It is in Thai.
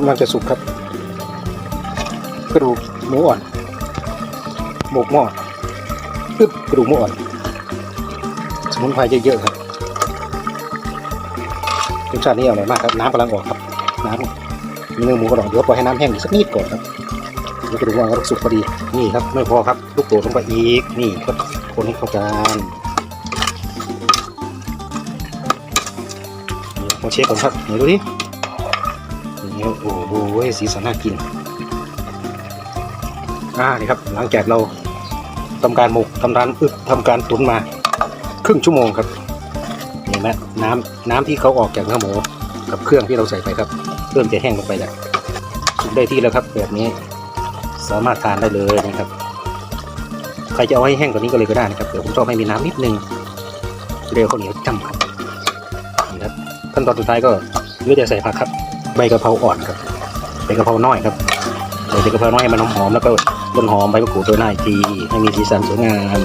กำลังจะสุกครับ กระดูกหมูอ่อนหมกหม้ออึ๊บกระดูกหมูอ่อน สมุนไพรเยอะๆครับรสชาตินี่อร่อยมากครับ น้ำกำลังออกครับน้ำเนื้อหมูกระดองเดี๋ยวปล่อยให้น้ำแห้งอีกสักนิดก่อนครับแล้วกระดูกหมูอ่อนก็สุกพอดีนี่ครับไม่พอครับ ลูกโดดลงไปอีกนี่ก็คนให้เข้ากันนี่มาเช็คก่อนครับไหนดูดิ นี่โอ้โหสีสันน่ากิน อ่า นี่ครับ หลังจากเราทำการหมกทำการอึบทำการตุนมา ครึ่งชั่วโมงครับ เห็นไหมน้ำน้ำที่เขาออกจากเนื้อหมูกับเครื่องที่เราใส่ไปครับ เริ่มจะแห้งลงไปแล้วสุกได้ที่แล้วครับ แบบนี้ สามารถทานได้เลยนะครับ ใครจะเอาให้แห้งกว่านี้ก็เลยก็ได้นะครับ เดี๋ยวผมชอบให้มีน้ำนิดนึงเร็วข้าวเหนียวจ้ำครับนี่ครับขั้นตอนสุดท้ายก็เลือแต่ใส่ผักครับ ใบกะเพราอ่อนครับใบกะเพราน้อยครับใส่ใบกะเพราน้อยให้มันหอมๆแล้วก็ต้นหอมใบมะกรูดตัวหน้าอีกทีให้มีสีสันสวยงาม